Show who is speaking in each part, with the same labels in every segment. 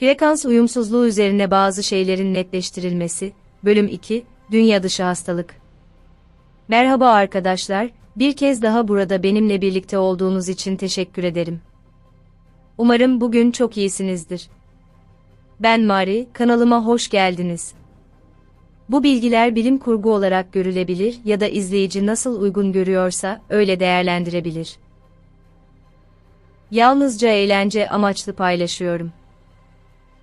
Speaker 1: Frekans uyumsuzluğu üzerine bazı şeylerin netleştirilmesi. Bölüm 2, Dünya dışı hastalık. Merhaba arkadaşlar, bir kez daha burada benimle birlikte olduğunuz için teşekkür ederim. Umarım bugün çok iyisinizdir. Ben Mari, kanalıma hoş geldiniz. Bu bilgiler bilim kurgu olarak görülebilir ya da izleyici nasıl uygun görüyorsa öyle değerlendirebilir. Yalnızca eğlence amaçlı paylaşıyorum.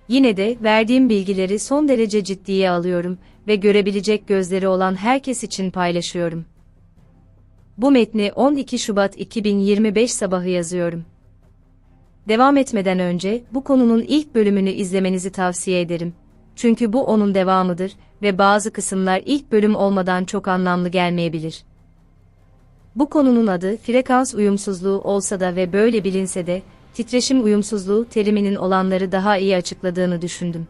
Speaker 1: Yine de verdiğim bilgileri son derece ciddiye alıyorum ve görebilecek gözleri olan herkes için paylaşıyorum. Bu metni 12 Şubat 2025 sabahı yazıyorum. Devam etmeden önce bu konunun ilk bölümünü izlemenizi tavsiye ederim. Çünkü bu onun devamıdır ve bazı kısımlar ilk bölüm olmadan çok anlamlı gelmeyebilir. Bu konunun adı frekans uyumsuzluğu olsa da ve böyle bilinse de titreşim uyumsuzluğu teriminin olanları daha iyi açıkladığını düşündüm.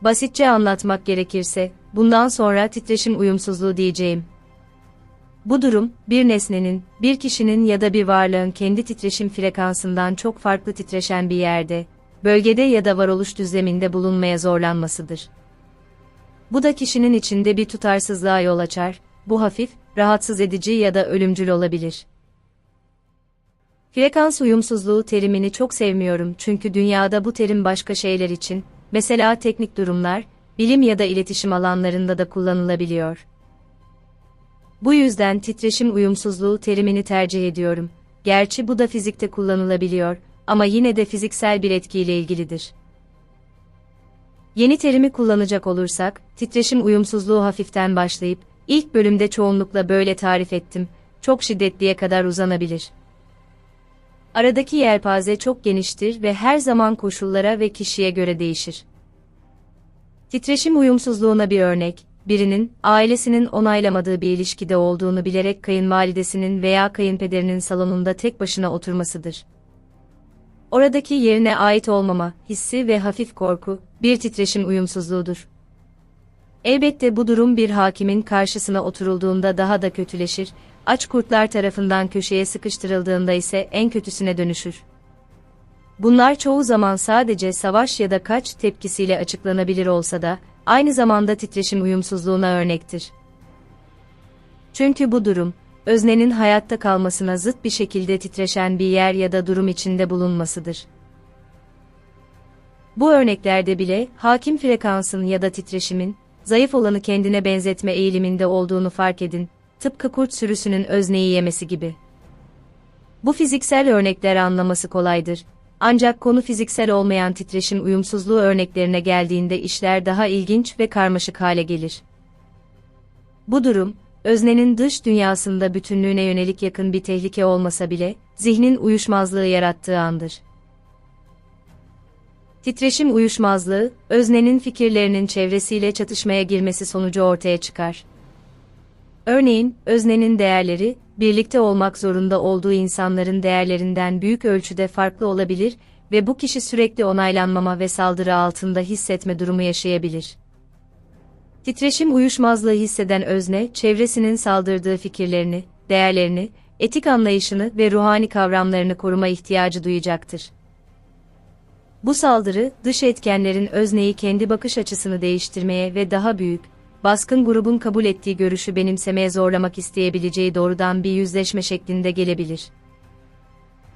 Speaker 1: Basitçe anlatmak gerekirse, bundan sonra titreşim uyumsuzluğu diyeceğim. Bu durum, bir nesnenin, bir kişinin ya da bir varlığın kendi titreşim frekansından çok farklı titreşen bir yerde, bölgede ya da varoluş düzleminde bulunmaya zorlanmasıdır. Bu da kişinin içinde bir tutarsızlığa yol açar, bu hafif, rahatsız edici ya da ölümcül olabilir. Frekans uyumsuzluğu terimini çok sevmiyorum çünkü dünyada bu terim başka şeyler için, mesela teknik durumlar, bilim ya da iletişim alanlarında da kullanılabiliyor. Bu yüzden titreşim uyumsuzluğu terimini tercih ediyorum. Gerçi bu da fizikte kullanılabiliyor ama yine de fiziksel bir etkiyle ilgilidir. Yeni terimi kullanacak olursak, titreşim uyumsuzluğu hafiften başlayıp, ilk bölümde çoğunlukla böyle tarif ettim, çok şiddetliye kadar uzanabilir. Aradaki yelpaze çok geniştir ve her zaman koşullara ve kişiye göre değişir. Titreşim uyumsuzluğuna bir örnek, birinin, ailesinin onaylamadığı bir ilişkide olduğunu bilerek kayınvalidesinin veya kayınpederinin salonunda tek başına oturmasıdır. Oradaki yerine ait olmama, hissi ve hafif korku, bir titreşim uyumsuzluğudur. Elbette bu durum bir hakimin karşısına oturulduğunda daha da kötüleşir, aç kurtlar tarafından köşeye sıkıştırıldığında ise en kötüsüne dönüşür. Bunlar çoğu zaman sadece savaş ya da kaç tepkisiyle açıklanabilir olsa da, aynı zamanda titreşim uyumsuzluğuna örnektir. Çünkü bu durum, öznenin hayatta kalmasına zıt bir şekilde titreşen bir yer ya da durum içinde bulunmasıdır. Bu örneklerde bile, hakim frekansın ya da titreşimin, zayıf olanı kendine benzetme eğiliminde olduğunu fark edin, tıpkı kurt sürüsünün özneyi yemesi gibi. Bu fiziksel örnekler anlaması kolaydır. Ancak konu fiziksel olmayan titreşim uyumsuzluğu örneklerine geldiğinde işler daha ilginç ve karmaşık hale gelir. Bu durum, öznenin dış dünyasında bütünlüğüne yönelik yakın bir tehlike olmasa bile, zihnin uyuşmazlığı yarattığı andır. Titreşim uyuşmazlığı, öznenin fikirlerinin çevresiyle çatışmaya girmesi sonucu ortaya çıkar. Örneğin, öznenin değerleri, birlikte olmak zorunda olduğu insanların değerlerinden büyük ölçüde farklı olabilir ve bu kişi sürekli onaylanmama ve saldırı altında hissetme durumu yaşayabilir. Titreşim uyuşmazlığı hisseden özne, çevresinin saldırdığı fikirlerini, değerlerini, etik anlayışını ve ruhani kavramlarını koruma ihtiyacı duyacaktır. Bu saldırı, dış etkenlerin özneyi kendi bakış açısını değiştirmeye ve daha büyük, baskın grubun kabul ettiği görüşü benimsemeye zorlamak isteyebileceği doğrudan bir yüzleşme şeklinde gelebilir.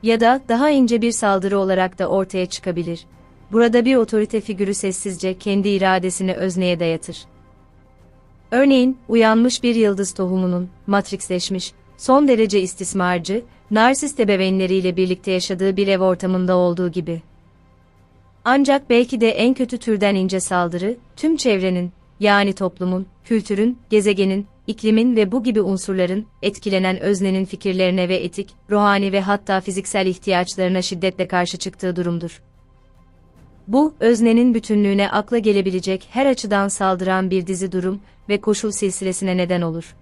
Speaker 1: Ya da daha ince bir saldırı olarak da ortaya çıkabilir. Burada bir otorite figürü sessizce kendi iradesini özneye dayatır. Örneğin, uyanmış bir yıldız tohumunun, matrixleşmiş, son derece istismarcı, narsist ebeveynleriyle birlikte yaşadığı bir ev ortamında olduğu gibi. Ancak belki de en kötü türden ince saldırı, tüm çevrenin, yani toplumun, kültürün, gezegenin, iklimin ve bu gibi unsurların, etkilenen öznenin fikirlerine ve etik, ruhani ve hatta fiziksel ihtiyaçlarına şiddetle karşı çıktığı durumdur. Bu, öznenin bütünlüğüne akla gelebilecek her açıdan saldıran bir dizi durum ve koşul silsilesine neden olur.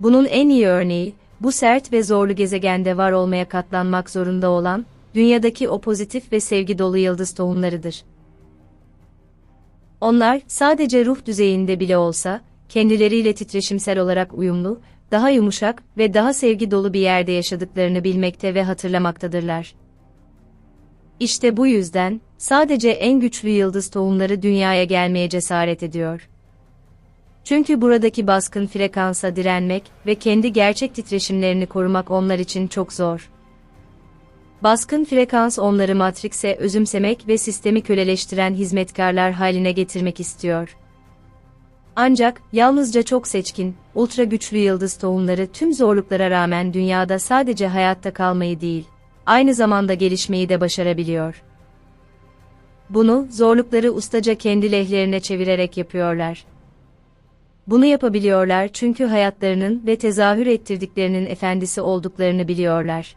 Speaker 1: Bunun en iyi örneği, bu sert ve zorlu gezegende var olmaya katlanmak zorunda olan, dünyadaki o pozitif ve sevgi dolu yıldız tohumlarıdır. Onlar, sadece ruh düzeyinde bile olsa, kendileriyle titreşimsel olarak uyumlu, daha yumuşak ve daha sevgi dolu bir yerde yaşadıklarını bilmekte ve hatırlamaktadırlar. İşte bu yüzden, sadece en güçlü yıldız tohumları dünyaya gelmeye cesaret ediyor. Çünkü buradaki baskın frekansa direnmek ve kendi gerçek titreşimlerini korumak onlar için çok zor. Baskın frekans onları Matrix'e özümsemek ve sistemi köleleştiren hizmetkarlar haline getirmek istiyor. Ancak, yalnızca çok seçkin, ultra güçlü yıldız tohumları tüm zorluklara rağmen dünyada sadece hayatta kalmayı değil, aynı zamanda gelişmeyi de başarabiliyor. Bunu, zorlukları ustaca kendi lehlerine çevirerek yapıyorlar. Bunu yapabiliyorlar çünkü hayatlarının ve tezahür ettirdiklerinin efendisi olduklarını biliyorlar.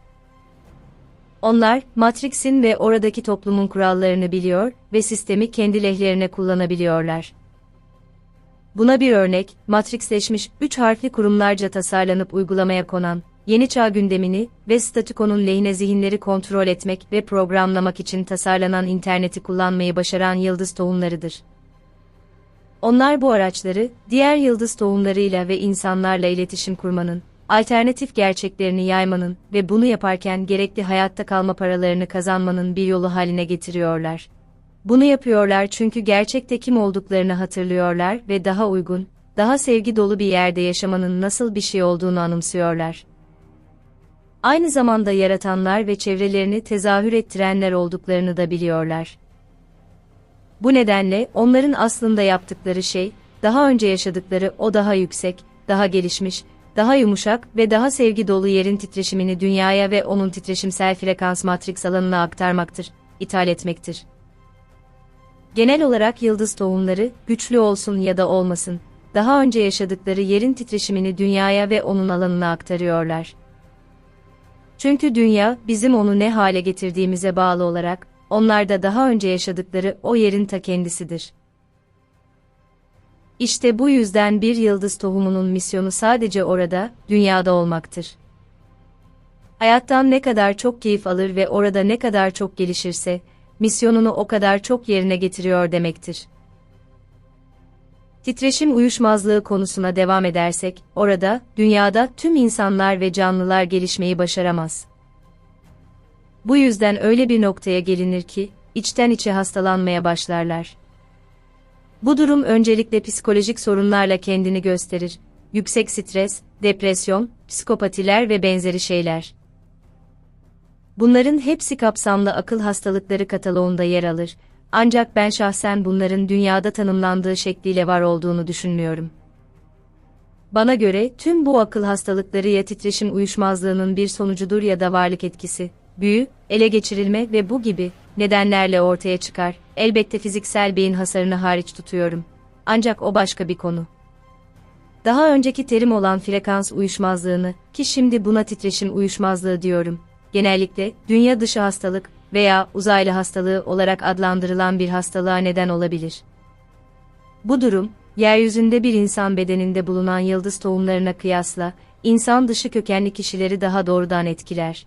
Speaker 1: Onlar, Matrix'in ve oradaki toplumun kurallarını biliyor ve sistemi kendi lehlerine kullanabiliyorlar. Buna bir örnek, Matrixleşmiş, üç harfli kurumlarca tasarlanıp uygulamaya konan, yeni çağ gündemini ve statükonun lehine zihinleri kontrol etmek ve programlamak için tasarlanan interneti kullanmayı başaran yıldız tohumlarıdır. Onlar bu araçları, diğer yıldız tohumlarıyla ve insanlarla iletişim kurmanın, alternatif gerçeklerini yaymanın ve bunu yaparken gerekli hayatta kalma paralarını kazanmanın bir yolu haline getiriyorlar. Bunu yapıyorlar çünkü gerçekte kim olduklarını hatırlıyorlar ve daha uygun, daha sevgi dolu bir yerde yaşamanın nasıl bir şey olduğunu anımsıyorlar. Aynı zamanda yaratanlar ve çevrelerini tezahür ettirenler olduklarını da biliyorlar. Bu nedenle onların aslında yaptıkları şey, daha önce yaşadıkları o daha yüksek, daha gelişmiş, daha yumuşak ve daha sevgi dolu yerin titreşimini dünyaya ve onun titreşimsel frekans matrix alanına aktarmaktır, ithal etmektir. Genel olarak yıldız tohumları, güçlü olsun ya da olmasın, daha önce yaşadıkları yerin titreşimini dünyaya ve onun alanına aktarıyorlar. Çünkü dünya, bizim onu ne hale getirdiğimize bağlı olarak, onlar da daha önce yaşadıkları o yerin ta kendisidir. İşte bu yüzden bir yıldız tohumunun misyonu sadece orada, dünyada olmaktır. Hayattan ne kadar çok keyif alır ve orada ne kadar çok gelişirse, misyonunu o kadar çok yerine getiriyor demektir. Titreşim uyuşmazlığı konusuna devam edersek, orada, dünyada tüm insanlar ve canlılar gelişmeyi başaramaz. Bu yüzden öyle bir noktaya gelinir ki, içten içe hastalanmaya başlarlar. Bu durum öncelikle psikolojik sorunlarla kendini gösterir. Yüksek stres, depresyon, psikopatiler ve benzeri şeyler. Bunların hepsi kapsamlı akıl hastalıkları kataloğunda yer alır. Ancak ben şahsen bunların dünyada tanımlandığı şekliyle var olduğunu düşünmüyorum. Bana göre tüm bu akıl hastalıkları ya titreşim uyuşmazlığının bir sonucudur ya da varlık etkisi, büyü, ele geçirilme ve bu gibi nedenlerle ortaya çıkar. Elbette fiziksel beyin hasarını hariç tutuyorum. Ancak o başka bir konu. Daha önceki terim olan frekans uyuşmazlığını ki şimdi buna titreşim uyuşmazlığı diyorum. Genellikle dünya dışı hastalık veya uzaylı hastalığı olarak adlandırılan bir hastalığa neden olabilir. Bu durum, yeryüzünde bir insan bedeninde bulunan yıldız tohumlarına kıyasla, insan dışı kökenli kişileri daha doğrudan etkiler.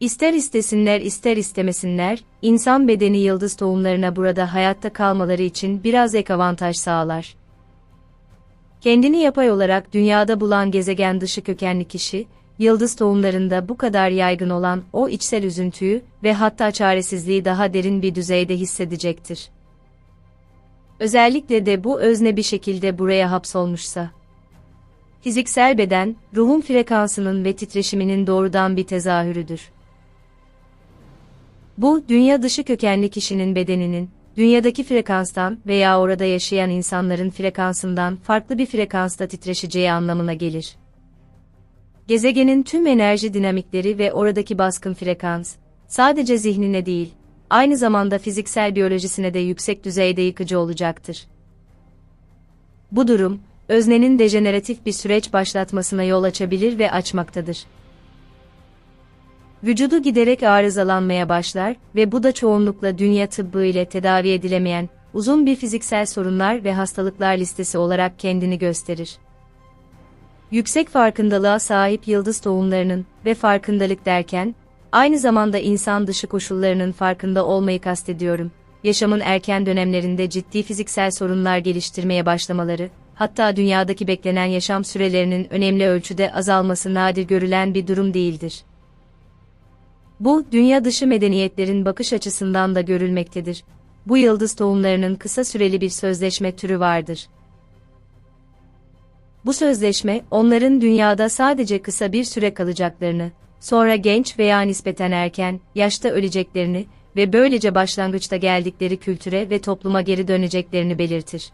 Speaker 1: İster istesinler ister istemesinler, insan bedeni yıldız tohumlarına burada hayatta kalmaları için biraz ek avantaj sağlar. Kendini yapay olarak dünyada bulan gezegen dışı kökenli kişi, yıldız tohumlarında bu kadar yaygın olan o içsel üzüntüyü ve hatta çaresizliği daha derin bir düzeyde hissedecektir. Özellikle de bu özne bir şekilde buraya hapsolmuşsa. Fiziksel beden, ruhun frekansının ve titreşiminin doğrudan bir tezahürüdür. Bu, dünya dışı kökenli kişinin bedeninin, dünyadaki frekanstan veya orada yaşayan insanların frekansından farklı bir frekansta titreşeceği anlamına gelir. Gezegenin tüm enerji dinamikleri ve oradaki baskın frekans, sadece zihnine değil, aynı zamanda fiziksel biyolojisine de yüksek düzeyde yıkıcı olacaktır. Bu durum, öznenin dejeneratif bir süreç başlatmasına yol açabilir ve açmaktadır. Vücudu giderek arızalanmaya başlar ve bu da çoğunlukla dünya tıbbı ile tedavi edilemeyen, uzun bir fiziksel sorunlar ve hastalıklar listesi olarak kendini gösterir. Yüksek farkındalığa sahip yıldız tohumlarının ve farkındalık derken, aynı zamanda insan dışı koşullarının farkında olmayı kastediyorum. Yaşamın erken dönemlerinde ciddi fiziksel sorunlar geliştirmeye başlamaları, hatta dünyadaki beklenen yaşam sürelerinin önemli ölçüde azalması nadir görülen bir durum değildir. Bu, dünya dışı medeniyetlerin bakış açısından da görülmektedir. Bu yıldız tohumlarının kısa süreli bir sözleşme türü vardır. Bu sözleşme, onların dünyada sadece kısa bir süre kalacaklarını, sonra genç veya nispeten erken, yaşta öleceklerini ve böylece başlangıçta geldikleri kültüre ve topluma geri döneceklerini belirtir.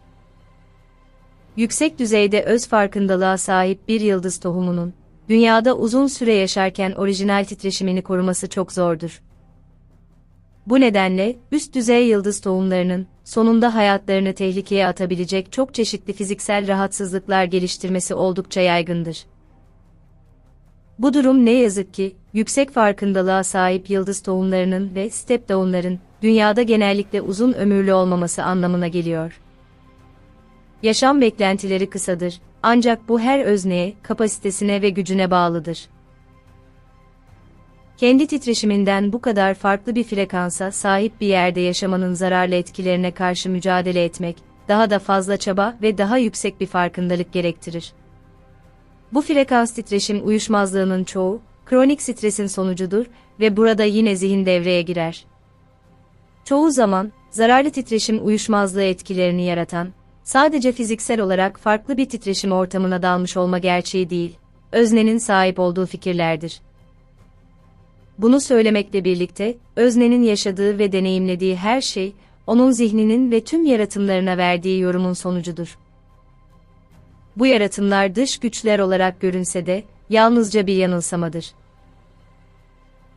Speaker 1: Yüksek düzeyde öz farkındalığa sahip bir yıldız tohumunun, dünyada uzun süre yaşarken orijinal titreşimini koruması çok zordur. Bu nedenle, üst düzey yıldız tohumlarının, sonunda hayatlarını tehlikeye atabilecek çok çeşitli fiziksel rahatsızlıklar geliştirmesi oldukça yaygındır. Bu durum ne yazık ki, yüksek farkındalığa sahip yıldız tohumlarının ve step down'ların, dünyada genellikle uzun ömürlü olmaması anlamına geliyor. Yaşam beklentileri kısadır, ancak bu her özneye, kapasitesine ve gücüne bağlıdır. Kendi titreşiminden bu kadar farklı bir frekansa sahip bir yerde yaşamanın zararlı etkilerine karşı mücadele etmek, daha da fazla çaba ve daha yüksek bir farkındalık gerektirir. Bu frekans titreşim uyuşmazlığının çoğu, kronik stresin sonucudur ve burada yine zihin devreye girer. Çoğu zaman, zararlı titreşim uyuşmazlığı etkilerini yaratan, sadece fiziksel olarak farklı bir titreşim ortamına dalmış olma gerçeği değil, öznenin sahip olduğu fikirlerdir. Bunu söylemekle birlikte, öznenin yaşadığı ve deneyimlediği her şey, onun zihninin ve tüm yaratımlarına verdiği yorumun sonucudur. Bu yaratımlar dış güçler olarak görünse de, yalnızca bir yanılsamadır.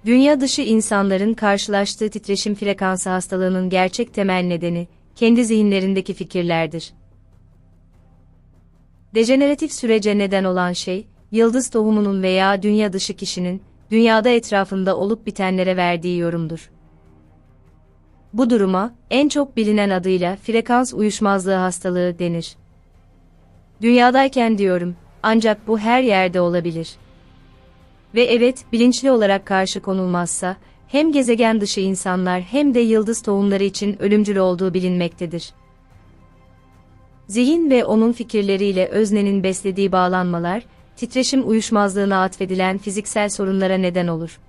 Speaker 1: Dünya dışı insanların karşılaştığı titreşim frekansı hastalığının gerçek temel nedeni, kendi zihinlerindeki fikirlerdir. Dejeneratif sürece neden olan şey, yıldız tohumunun veya dünya dışı kişinin, dünyada etrafında olup bitenlere verdiği yorumdur. Bu duruma, en çok bilinen adıyla frekans uyuşmazlığı hastalığı denir. Dünyadayken diyorum, ancak bu her yerde olabilir. Ve evet, bilinçli olarak karşı konulmazsa, hem gezegen dışı insanlar hem de yıldız tohumları için ölümcül olduğu bilinmektedir. Zihin ve onun fikirleriyle öznenin beslediği bağlanmalar, titreşim uyuşmazlığına atfedilen fiziksel sorunlara neden olur.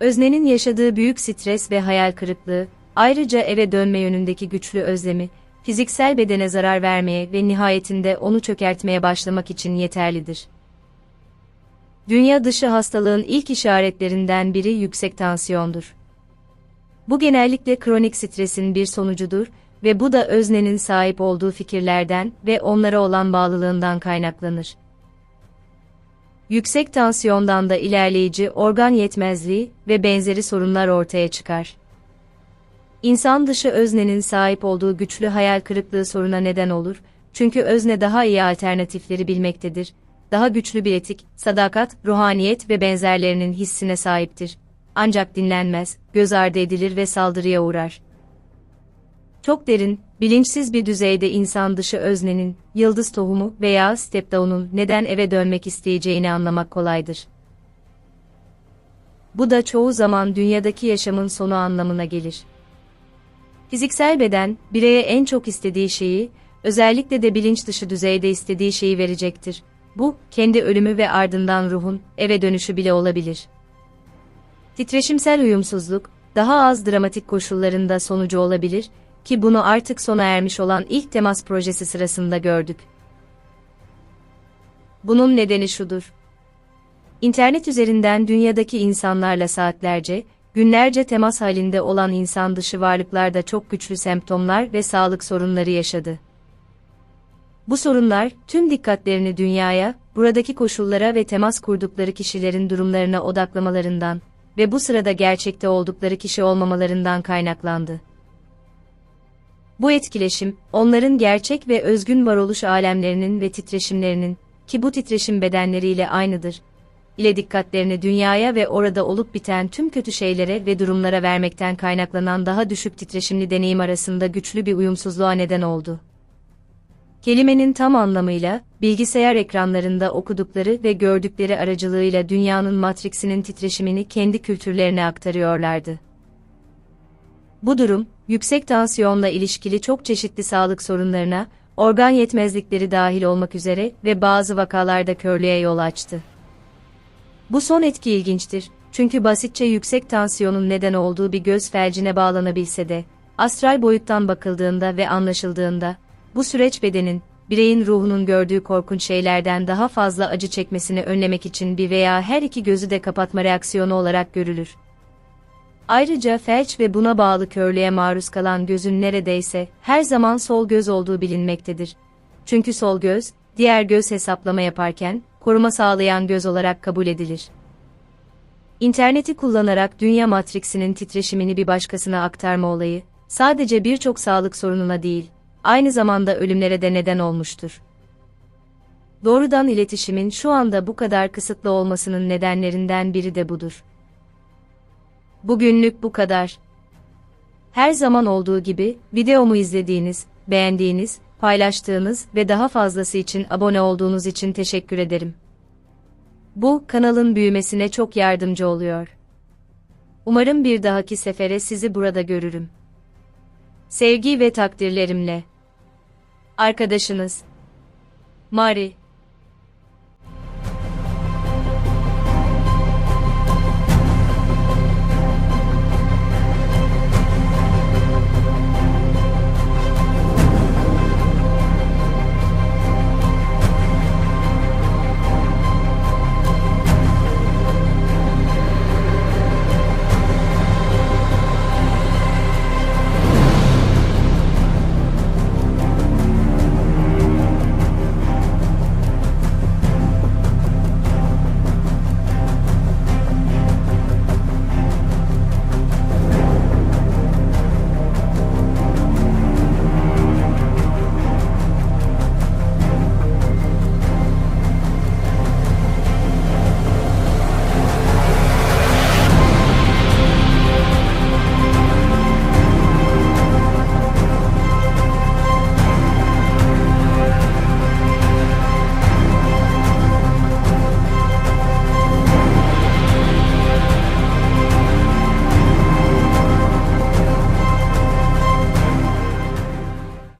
Speaker 1: Öznenin yaşadığı büyük stres ve hayal kırıklığı, ayrıca eve dönme yönündeki güçlü özlemi, fiziksel bedene zarar vermeye ve nihayetinde onu çökertmeye başlamak için yeterlidir. Dünya dışı hastalığın ilk işaretlerinden biri yüksek tansiyondur. Bu genellikle kronik stresin bir sonucudur ve bu da öznenin sahip olduğu fikirlerden ve onlara olan bağlılığından kaynaklanır. Yüksek tansiyondan da ilerleyici organ yetmezliği ve benzeri sorunlar ortaya çıkar. İnsan dışı öznenin sahip olduğu güçlü hayal kırıklığı soruna neden olur, çünkü özne daha iyi alternatifleri bilmektedir, daha güçlü bir etik, sadakat, ruhaniyet ve benzerlerinin hissine sahiptir. Ancak dinlenmez, göz ardı edilir ve saldırıya uğrar. Çok derin, bilinçsiz bir düzeyde insan dışı öznenin, yıldız tohumu veya stepdown'un neden eve dönmek isteyeceğini anlamak kolaydır. Bu da çoğu zaman dünyadaki yaşamın sonu anlamına gelir. Fiziksel beden, bireye en çok istediği şeyi, özellikle de bilinç dışı düzeyde istediği şeyi verecektir. Bu, kendi ölümü ve ardından ruhun, eve dönüşü bile olabilir. Titreşimsel uyumsuzluk, daha az dramatik koşullarında sonucu olabilir ki bunu artık sona ermiş olan ilk temas projesi sırasında gördük. Bunun nedeni şudur. İnternet üzerinden dünyadaki insanlarla saatlerce, günlerce temas halinde olan insan dışı varlıklar da çok güçlü semptomlar ve sağlık sorunları yaşadı. Bu sorunlar, tüm dikkatlerini dünyaya, buradaki koşullara ve temas kurdukları kişilerin durumlarına odaklamalarından ve bu sırada gerçekte oldukları kişi olmamalarından kaynaklandı. Bu etkileşim, onların gerçek ve özgün varoluş alemlerinin ve titreşimlerinin, ki bu titreşim bedenleriyle aynıdır, ile dikkatlerini dünyaya ve orada olup biten tüm kötü şeylere ve durumlara vermekten kaynaklanan daha düşük titreşimli deneyim arasında güçlü bir uyumsuzluğa neden oldu. Kelimenin tam anlamıyla, bilgisayar ekranlarında okudukları ve gördükleri aracılığıyla dünyanın matriksinin titreşimini kendi kültürlerine aktarıyorlardı. Bu durum, yüksek tansiyonla ilişkili çok çeşitli sağlık sorunlarına, organ yetmezlikleri dahil olmak üzere ve bazı vakalarda körlüğe yol açtı. Bu son etki ilginçtir. Çünkü basitçe yüksek tansiyonun neden olduğu bir göz felcine bağlanabilse de, astral boyuttan bakıldığında ve anlaşıldığında, bu süreç bedenin, bireyin ruhunun gördüğü korkunç şeylerden daha fazla acı çekmesini önlemek için bir veya her iki gözü de kapatma reaksiyonu olarak görülür. Ayrıca felç ve buna bağlı körlüğe maruz kalan gözün neredeyse her zaman sol göz olduğu bilinmektedir. Çünkü sol göz, diğer göz hesaplama yaparken, koruma sağlayan göz olarak kabul edilir. İnterneti kullanarak dünya matriksinin titreşimini bir başkasına aktarma olayı, sadece birçok sağlık sorununa değil, aynı zamanda ölümlere de neden olmuştur. Doğrudan iletişimin şu anda bu kadar kısıtlı olmasının nedenlerinden biri de budur. Bugünlük bu kadar. Her zaman olduğu gibi videomu izlediğiniz, beğendiğiniz, paylaştığınız ve daha fazlası için abone olduğunuz için teşekkür ederim. Bu kanalın büyümesine çok yardımcı oluyor. Umarım bir dahaki sefere sizi burada görürüm. Sevgi ve takdirlerimle. Arkadaşınız Mari